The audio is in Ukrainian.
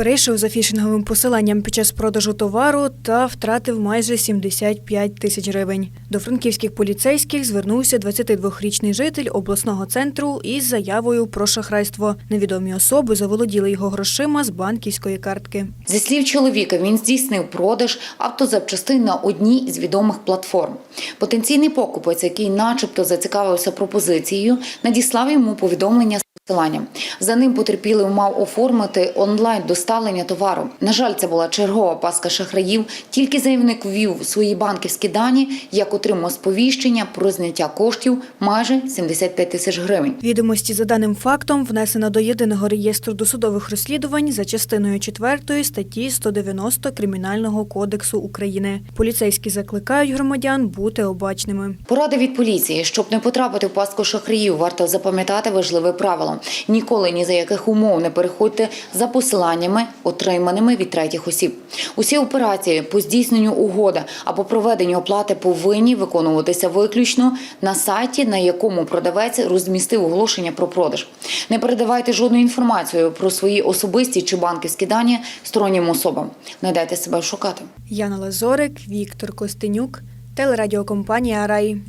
Перейшов за фішинговим посиланням під час продажу товару та втратив майже 75 тисяч гривень. До франківських поліцейських звернувся 22-річний житель обласного центру із заявою про шахрайство. Невідомі особи заволоділи його грошима з банківської картки. Зі слів чоловіка, він здійснив продаж автозапчастин на одній із відомих платформ. Потенційний покупець, який начебто зацікавився пропозицією, надіслав йому повідомлення з посиланням. За ним потерпілий мав оформити онлайн доставлення товару. На жаль, це була чергова паска шахраїв. Тільки заявник ввів свої банківські дані, як отримав сповіщення про зняття коштів майже 75 тисяч гривень. Відомості за даним фактом внесено до єдиного реєстру досудових розслідувань за частиною 4 статті 190 Кримінального кодексу України. Поліцейські закликають громадян бути обачними. Порада від поліції, щоб не потрапити в пастку шахраїв, варто запам'ятати важливе правило: ніколи ні за яких умов не переходьте за посиланнями, отриманими від третіх осіб. Усі операції по здійсненню угоди або проведенню оплати повинні виконуватися виключно на сайті, на якому продавець розмістив оголошення про продаж. Не передавайте жодну інформацію про свої особисті чи банківські дані стороннім особам. Не дайте себе шукати. Яна Лазорик, Віктор Костенюк, телерадіокомпанія Рай.